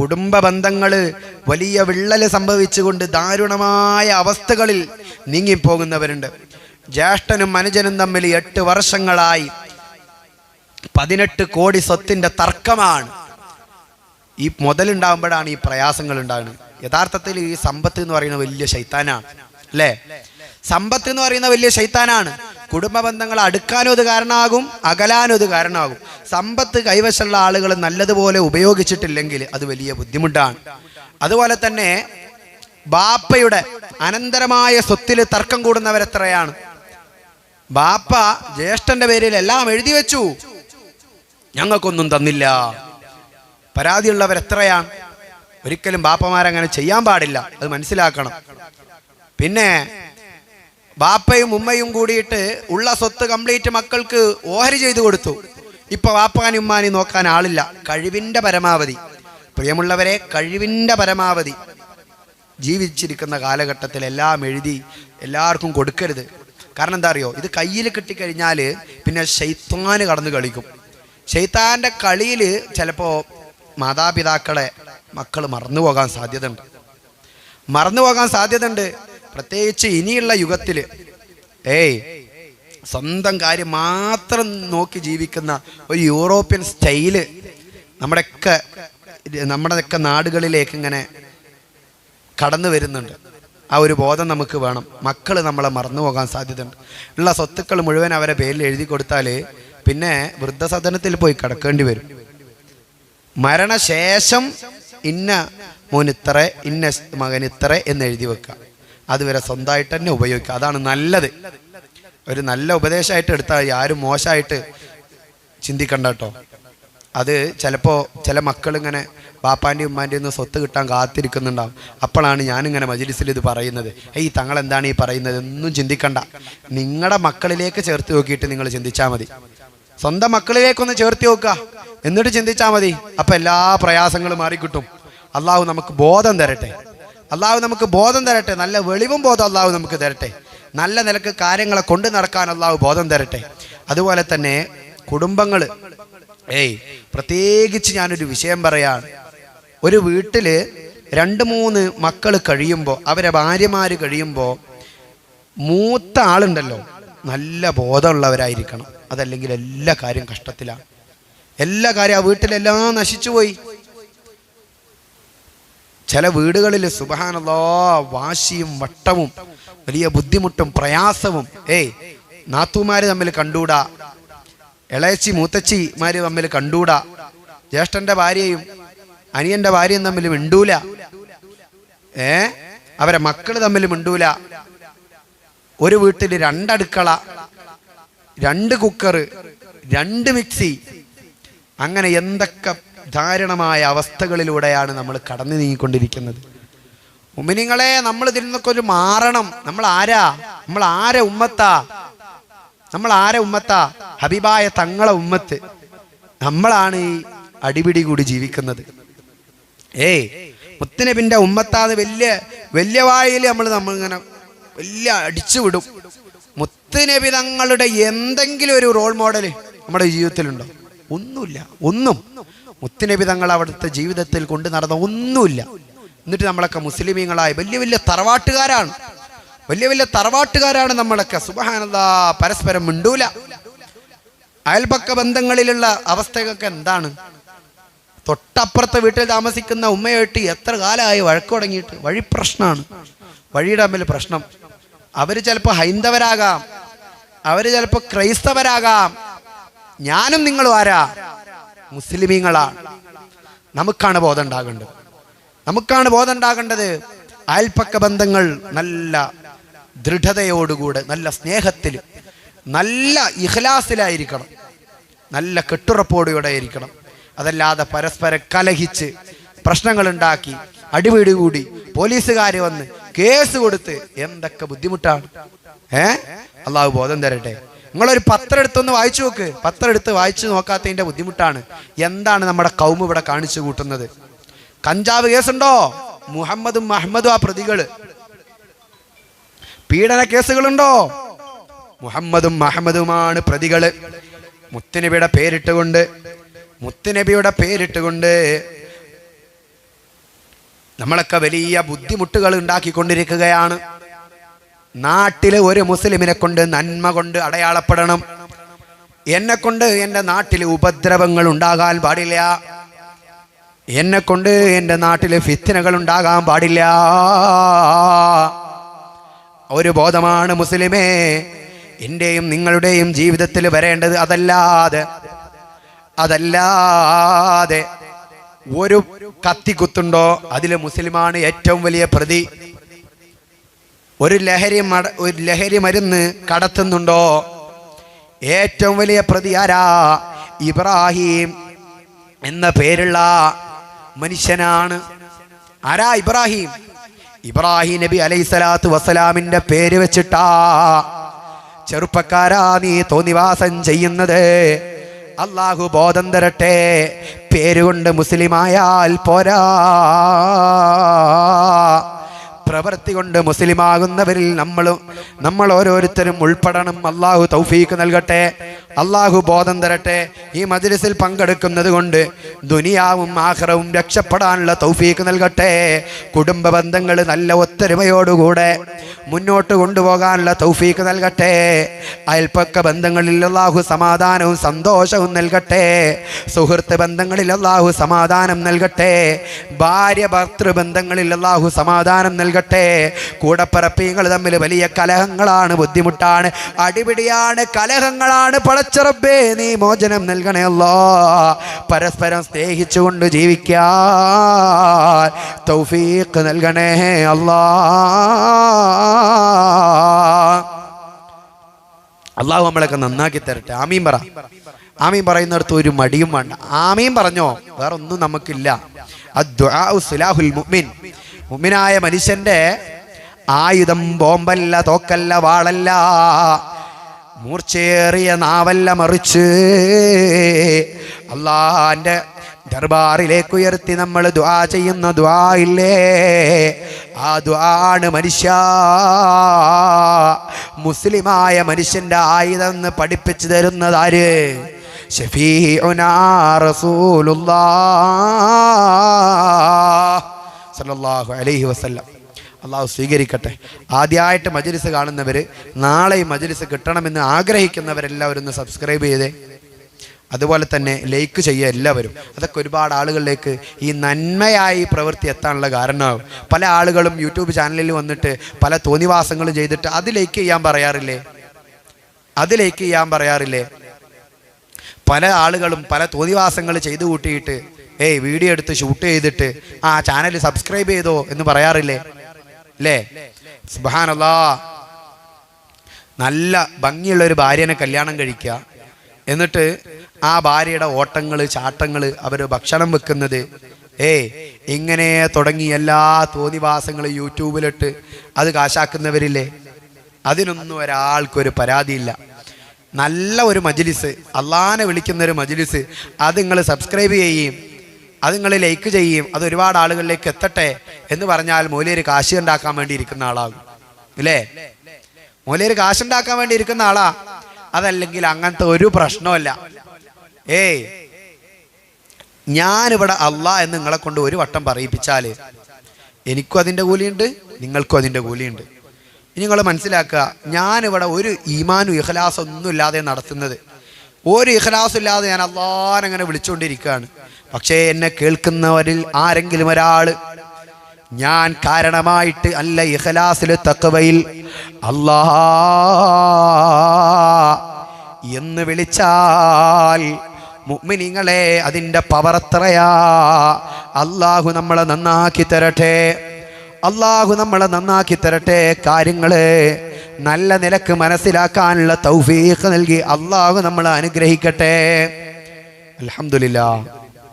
കുടുംബ ബന്ധങ്ങൾ വലിയ വിള്ളൽ സംഭവിച്ചുകൊണ്ട് ദാരുണമായ അവസ്ഥകളിൽ നീങ്ങിപ്പോകുന്നവരുണ്ട്. ജ്യേഷ്ഠനും അനുജനും തമ്മിൽ എട്ട് വർഷങ്ങളായി പതിനെട്ട് കോടി സ്വത്തിന്റെ തർക്കമാണ്. ഈ മുതലുണ്ടാകുമ്പോഴാണ് ഈ പ്രയാസങ്ങൾ ഉണ്ടാകുന്നത് യഥാർത്ഥത്തിൽ ഈ സമ്പത്ത് എന്ന് പറയുന്ന വലിയ ശൈത്താനാണ്. അല്ലേ? സമ്പത്ത് എന്ന് പറയുന്ന വലിയ ശൈത്താനാണ്. കുടുംബ ബന്ധങ്ങൾ അടുക്കാനും അത് കാരണമാകും അകലാനും അത് കാരണമാകും. സമ്പത്ത് കൈവശമുള്ള ആളുകൾ നല്ലതുപോലെ ഉപയോഗിച്ചിട്ടില്ലെങ്കിൽ അത് വലിയ ബുദ്ധിമുട്ടാണ്. അതുപോലെ തന്നെ ബാപ്പയുടെ അനന്തരമായ സ്വത്തിൽ തർക്കം കൂടുന്നവരെത്രയാണ് ബാപ്പ ജ്യേഷ്ഠന്റെ പേരിൽ എല്ലാം എഴുതി വെച്ചു. ഞങ്ങൾക്കൊന്നും തന്നില്ല. പരാതിയുള്ളവരെത്രയാണ് ഒരിക്കലും ബാപ്പമാരങ്ങനെ ചെയ്യാൻ പാടില്ല. അത് മനസ്സിലാക്കണം. പിന്നെ ബാപ്പയും ഉമ്മയും കൂടിയിട്ട് ഉള്ള സ്വത്ത് കംപ്ലീറ്റ് മക്കൾക്ക് ഓഹരി ചെയ്തു കൊടുത്തു. ഇപ്പൊ വാപ്പാനും ഉമ്മാനും നോക്കാൻ ആളില്ല. കഴിവിന്റെ പരമാവധി. പ്രിയമുള്ളവരെ കഴിവിന്റെ പരമാവധി. ജീവിച്ചിരിക്കുന്ന കാലഘട്ടത്തിൽ എല്ലാം എഴുതി എല്ലാവർക്കും കൊടുക്കരുത്. കാരണം എന്താ അറിയോ? ഇത് കയ്യിൽ കിട്ടിക്കഴിഞ്ഞാൽ പിന്നെ ഷെയ്ത്താന് കടന്നു കളിക്കും. ഷെയ്ത്താന്റെ കളിയിൽ ചിലപ്പോൾ മാതാപിതാക്കളെ മക്കൾ മറന്നു പോകാൻ സാധ്യതയുണ്ട്. മറന്നു പോകാൻ സാധ്യതയുണ്ട്. പ്രത്യേകിച്ച് ഇനിയുള്ള യുഗത്തിൽ ഏയ് സ്വന്തം കാര്യം മാത്രം നോക്കി ജീവിക്കുന്ന ഒരു യൂറോപ്യൻ സ്റ്റൈൽ നമ്മുടെയൊക്കെ നമ്മുടെയൊക്കെ നാടുകളിലേക്ക് ഇങ്ങനെ കടന്നു വരുന്നുണ്ട്. ആ ഒരു ബോധം നമുക്ക് വേണം. മക്കൾ നമ്മളെ മറന്നു പോകാൻ സാധ്യതയുണ്ട്. ഉള്ള സ്വത്തുക്കൾ മുഴുവൻ അവരെ പേരിൽ എഴുതി കൊടുത്താൽ പിന്നെ വൃദ്ധസദനത്തിൽ പോയി കിടക്കേണ്ടി വരും. മരണശേഷം ഇന്ന മോനിത്ര ഇന്ന മകനിത്ര എന്ന് എഴുതി വെക്കുക. അതുവരെ സ്വന്തമായിട്ട് തന്നെ ഉപയോഗിക്കുക. അതാണ് നല്ലത്. ഒരു നല്ല ഉപദേശമായിട്ട് എടുത്താൽ ആരും മോശമായിട്ട് ചിന്തിക്കണ്ട കേട്ടോ. അത് ചിലപ്പോൾ ചില മക്കളിങ്ങനെ പാപ്പാന്റെയും ഉമ്മാന്റെയും ഒന്നും സ്വത്ത് കിട്ടാൻ കാത്തിരിക്കുന്നുണ്ടാവും. അപ്പോഴാണ് ഞാനിങ്ങനെ മജിലിസിൽ ഇത് പറയുന്നത്. ഏയ് തങ്ങൾ എന്താണ് ഈ പറയുന്നത്? ഒന്നും ചിന്തിക്കണ്ട. നിങ്ങളുടെ മക്കളിലേക്ക് ചേർത്ത് നോക്കിയിട്ട് നിങ്ങൾ ചിന്തിച്ചാൽ മതി. സ്വന്തം മക്കളിലേക്കൊന്ന് ചേർത്ത് നോക്കുക. എന്നിട്ട് ചിന്തിച്ചാൽ മതി. അപ്പം എല്ലാ പ്രയാസങ്ങളും മാറിക്കിട്ടും. അള്ളാഹു നമുക്ക് ബോധം തരട്ടെ. അള്ളാഹു നമുക്ക് ബോധം തരട്ടെ. നല്ല വെളിവും ബോധം അള്ളാഹു നമുക്ക് തരട്ടെ. നല്ല നിലയ്ക്ക് കാര്യങ്ങളെ കൊണ്ടു നടക്കാൻ അള്ളാഹു ബോധം തരട്ടെ. അതുപോലെ തന്നെ കുടുംബങ്ങൾ ഏയ് പ്രത്യേകിച്ച് ഞാനൊരു വിഷയം പറയാണ് ഒരു വീട്ടിൽ രണ്ട് മൂന്ന് മക്കൾ കഴിയുമ്പോൾ അവരെ ഭാര്യമാര് കഴിയുമ്പോൾ മൂത്ത ആളുണ്ടല്ലോ. നല്ല ബോധമുള്ളവരായിരിക്കണം. അതല്ലെങ്കിൽ എല്ലാ കാര്യം കഷ്ടത്തിലാണ് എല്ലാ കാര്യം ആ വീട്ടിലെല്ലാം നശിച്ചുപോയി ചില വീടുകളിൽ സുബഹാനല്ലോ വാശിയും വട്ടവും വലിയ ബുദ്ധിമുട്ടും പ്രയാസവും ഏയ് നാത്തുമാര് തമ്മിൽ കണ്ടൂടാ ഇളയച്ചി മൂത്തച്ചിമാര് തമ്മിൽ കണ്ടൂടാ ജ്യേഷ്ഠന്റെ ഭാര്യയും അനിയന്റെ ഭാര്യയും തമ്മിൽ മിണ്ടൂല ഏ അവരെ മക്കൾ തമ്മിൽ മിണ്ടൂല. ഒരു വീട്ടിൽ രണ്ടടുക്കള രണ്ട് കുക്കർ രണ്ട് മിക്സി അങ്ങനെ എന്തൊക്കെ ദാരുണമായ അവസ്ഥകളിലൂടെയാണ് നമ്മൾ കടന്നു നീങ്ങിക്കൊണ്ടിരിക്കുന്നത്. ഉമിനിങ്ങളെ നമ്മൾ ഇതിൽ നിന്നൊക്കെ ഒരു മാറണം. നമ്മൾ ആരാ? നമ്മൾ ആരെ ഉമ്മത്താ? നമ്മൾ ആരെ ഉമ്മത്താ? ഹബീബായ തങ്ങളെ ഉമ്മത്ത്. നമ്മളാണ് ഈ അടിപിടി കൂടി ജീവിക്കുന്നത്. ഏയ് മുത്തനബിന്റെ ഉമ്മത്താന്ന് വലിയ വലിയ വായിൽ നമ്മൾ നമ്മളിങ്ങനെ വലിയ അടിച്ചു വിടും. മുത്തുനബി തങ്ങളുടെ എന്തെങ്കിലും ഒരു റോൾ മോഡൽ നമ്മുടെ ജീവിതത്തിലുണ്ടോ? ഒന്നുമില്ല. ഒന്നും. മുത്തുനബി തങ്ങൾ അവിടുത്തെ ജീവിതത്തിൽ കൊണ്ട് നടന്ന ഒന്നുമില്ല. എന്നിട്ട് നമ്മളൊക്കെ മുസ്ലിമീങ്ങളായി വലിയ വലിയ തറവാട്ടുകാരാണ്. വലിയ വലിയ തറവാട്ടുകാരാണ് നമ്മളൊക്കെ. സുബഹാനന്ദ പരസ്പരം മിണ്ടൂല. അയൽപക്ക ബന്ധങ്ങളിലുള്ള അവസ്ഥയൊക്കെ എന്താണ്? തൊട്ടപ്പുറത്തെ വീട്ടിൽ താമസിക്കുന്ന ഉമ്മയായിട്ട് എത്ര കാലമായി വഴക്ക് തുടങ്ങിയിട്ട്? വഴി പ്രശ്നമാണ് വഴിയുടെ തമ്മിൽ പ്രശ്നം. അവർ ചിലപ്പോൾ ഹൈന്ദവരാകാം. അവർ ചിലപ്പോൾ ക്രൈസ്തവരാകാം. ഞാനും നിങ്ങളും ആരാ? മുസ്ലിമീങ്ങളാണ്. നമുക്കാണ് ബോധം ഉണ്ടാകേണ്ടത് നമുക്കാണ് ബോധം ഉണ്ടാകേണ്ടത് അയൽപ്പക്ക ബന്ധങ്ങൾ നല്ല ദൃഢതയോടുകൂടെ നല്ല സ്നേഹത്തിൽ നല്ല ഇഹ്ലാസിലായിരിക്കണം നല്ല കെട്ടുറപ്പോടുകൂടെ ആയിരിക്കണം. അതല്ലാതെ പരസ്പരം കലഹിച്ച് പ്രശ്നങ്ങൾ ഉണ്ടാക്കി അടിപിടി കൂടി പോലീസുകാർ വന്ന് കേസ് കൊടുത്ത് എന്തൊക്കെ ബുദ്ധിമുട്ടാണ്? ഏ? അള്ളാഹു ബോധം തരട്ടെ. നിങ്ങളൊരു പത്രം എടുത്തൊന്ന് വായിച്ചു നോക്ക്. പത്രം എടുത്ത് വായിച്ചു നോക്കാത്തതിന്റെ ബുദ്ധിമുട്ടാണ്. എന്താണ് നമ്മുടെ കൗമ ഇവിടെ കാണിച്ചു കൂട്ടുന്നത്? കഞ്ചാവ് കേസുണ്ടോ? മുഹമ്മദും മഹമ്മദും ആ പ്രതികൾ. പീഡന കേസുകളുണ്ടോ? മുഹമ്മദും മഹമ്മദുമാണ് പ്രതികൾ. മുത്തുനബിയുടെ പേരിട്ടുകൊണ്ട് മുത്തുനബിയുടെ പേരിട്ടുകൊണ്ട് നമ്മളൊക്കെ വലിയ ബുദ്ധിമുട്ടുകൾ ഉണ്ടാക്കിക്കൊണ്ടിരിക്കുകയാണ്. നാട്ടിലെ ഒരു മുസ്ലിമിനെ കൊണ്ട് നന്മ കൊണ്ട് അടയാളപ്പെടണം. എന്നെ കൊണ്ട് എന്റെ നാട്ടിൽ ഉപദ്രവങ്ങൾ ഉണ്ടാകാൻ പാടില്ല. എന്നെ കൊണ്ട് എന്റെ നാട്ടിൽ ഫിത്തിനകൾ ഉണ്ടാകാൻ പാടില്ല. ഒരു ബോധമാണ് മുസ്ലിമേ എന്റെയും നിങ്ങളുടെയും ജീവിതത്തിൽ വരേണ്ടത് അതല്ലാതെ അതല്ലാതെ. ഒരു കത്തി കുത്തുണ്ടോ? അതിൽ മുസ്ലിമാണ് ഏറ്റവും വലിയ പ്രതി. ഒരു ലഹരി മട ഒരു ലഹരി മരുന്ന് കടത്തുന്നുണ്ടോ? ഏറ്റവും വലിയ പ്രതി ആരാ? ഇബ്രാഹിം എന്ന പേരുള്ള മനുഷ്യനാണ്. ആരാ ഇബ്രാഹിം? ഇബ്രാഹിം നബി അലൈഹി സ്വലാത്തു വസ്സലാമിന്റെ പേര് വെച്ചിട്ടാ. ചെറുപ്പക്കാരാ നീ തോന്നിവാസം ചെയ്യുന്നത്. അള്ളാഹു ബോധം തരട്ടെ. പേരുകൊണ്ട് മുസ്ലിമായാൽ പോരാ. പ്രവൃത്തി കൊണ്ട് മുസ്ലിമാകുന്നവരിൽ നമ്മളും നമ്മൾ ഓരോരുത്തരും ഉൾപ്പെടണം. അള്ളാഹു തൗഫീക്ക് നൽകട്ടെ. അള്ളാഹു ബോധം തരട്ടെ. ഈ മജ്ലിസിൽ പങ്കെടുക്കുന്നത് കൊണ്ട് ദുനിയാവും ആഹ്റവും രക്ഷപ്പെടാനുള്ള തൗഫീക്ക് നൽകട്ടെ. കുടുംബ ബന്ധങ്ങൾ നല്ല ഒത്തൊരുമയോടുകൂടെ മുന്നോട്ട് കൊണ്ടുപോകാനുള്ള തൗഫീക്ക് നൽകട്ടെ. അയൽപ്പക്ക ബന്ധങ്ങളിൽ അള്ളാഹു സമാധാനവും സന്തോഷവും നൽകട്ടെ. സുഹൃത്ത് ബന്ധങ്ങളിൽ അള്ളാഹു സമാധാനം നൽകട്ടെ. ഭാര്യ ഭർത്തൃ ബന്ധങ്ങളിൽ അള്ളാഹു സമാധാനം നൽകട്ടെ. കൂടപ്പറപ്പീങ്ങൾ തമ്മിൽ വലിയ കലഹങ്ങളാണ് ബുദ്ധിമുട്ടാണ് അടിപിടിയാണ് കലഹങ്ങളാണ് പടച്ചറബേ നീ മോചനം നൽകണേ അല്ലോ. പരസ്പരം സ്നേഹിച്ചുകൊണ്ട് ജീവിക്കാൻ തൗഫീഖ് നൽകണേ അല്ലാ. അള്ളാഹു നമ്മളൊക്കെ നന്നാക്കി തരട്ടെ. ആമീൻ പറ. ആമീൻ പറയുന്നിടത്ത് ഒരു മടിയും വേണ്ട. ആമീൻ പറഞ്ഞോ? വേറെ ഒന്നും നമുക്കില്ല സിലാഹുൽ മുഅ്മിൻ. മുഅ്മിനായ മനുഷ്യന്റെ ആയുധം ബോംബല്ല തോക്കല്ല വാളല്ല. മൂർച്ചേറിയ നാവല്ല മറിച്ച് അള്ളാന്റെ ദർബാറിലേക്ക് ഉയർത്തി നമ്മൾ ദ്വാ ചെയ്യുന്ന ദ്വാ ഇല്ലേ? ആ ദ്വാണ് മനുഷ്യ. മുസ്ലിമായ മനുഷ്യന്റെ ആയുധം പഠിപ്പിച്ചു തരുന്നതാര് ഷഫീഉനാ റസൂലുള്ളാഹ്. സല്ലല്ലാഹു അലൈഹി വസല്ലം. അള്ളാഹു സ്വീകരിക്കട്ടെ. ആദ്യമായിട്ട് മജലിസ് കാണുന്നവർ നാളെ ഈ മജലിസ് കിട്ടണമെന്ന് ആഗ്രഹിക്കുന്നവരെല്ലാവരും ഒന്ന് സബ്സ്ക്രൈബ് ചെയ്തേ. അതുപോലെ തന്നെ ലൈക്ക് ചെയ്യുക എല്ലാവരും. അതൊക്കെ ഒരുപാട് ആളുകളിലേക്ക് ഈ നന്മയായി പ്രവൃത്തി എത്താനുള്ള കാരണമാകും പല ആളുകളും യൂട്യൂബ് ചാനലിൽ വന്നിട്ട് പല തോന്നിവാസങ്ങളും ചെയ്തിട്ട് അത് ലൈക്ക് ചെയ്യാൻ പറയാറില്ലേ? അത് ലൈക്ക് ചെയ്യാൻ പറയാറില്ലേ? പല ആളുകളും പല തോന്നിവാസങ്ങൾ ചെയ്തു കൂട്ടിയിട്ട് ഏയ് വീഡിയോ എടുത്ത് ഷൂട്ട് ചെയ്തിട്ട് ആ ചാനൽ സബ്സ്ക്രൈബ് ചെയ്തോ എന്ന് പറയാറില്ലേ? അല്ലേ സുബാനല്ലാ നല്ല ഭംഗിയുള്ള ഒരു ഭാര്യനെ കല്യാണം കഴിക്കുക എന്നിട്ട് ആ ഭാര്യയുടെ ഓട്ടങ്ങൾ ചാട്ടങ്ങൾ അവർ ഭക്ഷണം വെക്കുന്നത്. ഏ ഇങ്ങനെ തുടങ്ങി എല്ലാ തോന്നിവാസങ്ങളും യൂട്യൂബിലിട്ട് അത് കാശാക്കുന്നവരില്ലേ? അതിനൊന്നും ഒരാൾക്കൊരു പരാതിയില്ല. നല്ല ഒരു മജിലിസ് അള്ളാനെ വിളിക്കുന്ന ഒരു മജ്ലിസ് അത് നിങ്ങൾ സബ്സ്ക്രൈബ് ചെയ്യും. അത് നിങ്ങൾ ലൈക്ക് ചെയ്യും. അത് ഒരുപാട് ആളുകളിലേക്ക് എത്തട്ടെ എന്ന് പറഞ്ഞാൽ മൂലയൊരു കാശ് ഉണ്ടാക്കാൻ വേണ്ടി ഇരിക്കുന്ന ആളാകും. ഇല്ലേ? കാശ് ഉണ്ടാക്കാൻ വേണ്ടി ഇരിക്കുന്ന ആളാ. അതല്ലെങ്കിൽ അങ്ങനത്തെ ഒരു പ്രശ്നമല്ല ഏയ്. ഞാനിവിടെ അള്ളാ എന്ന് നിങ്ങളെ കൊണ്ട് ഒരു വട്ടം പറയിപ്പിച്ചാൽ എനിക്കും അതിന്റെ കൂലിയുണ്ട് നിങ്ങൾക്കും അതിന്റെ കൂലിയുണ്ട്. ഇനി നിങ്ങൾ മനസ്സിലാക്കുക ഞാനിവിടെ ഒരു ഈമാനും ഇഖലാസും ഒന്നും ഇല്ലാതെ നടത്തുന്നത്. ഒരു ഇഖലാസും ഇല്ലാതെ ഞാൻ അള്ളാനങ്ങനെ വിളിച്ചുകൊണ്ടിരിക്കുകയാണ്. പക്ഷേ എന്നെ കേൾക്കുന്നവരിൽ ആരെങ്കിലും ഒരാൾ ഞാൻ കാരണമായിട്ട് അല്ല ഇഹലാസിൽ തക്കവയിൽ അല്ലാ എന്ന് വിളിച്ചാൽ മുഅ്മിനീങ്ങളെ അതിന്റെ പവറത്രയാ അള്ളാഹു നമ്മളെ നന്നാക്കി തരട്ടെ. അള്ളാഹു നമ്മളെ നന്നാക്കി തരട്ടെ. കാര്യങ്ങൾ നല്ല നിലയ്ക്ക് മനസ്സിലാക്കാനുള്ള തൗഫീഖ് നൽകി അള്ളാഹു നമ്മളെ അനുഗ്രഹിക്കട്ടെ. അൽഹംദുലില്ലാ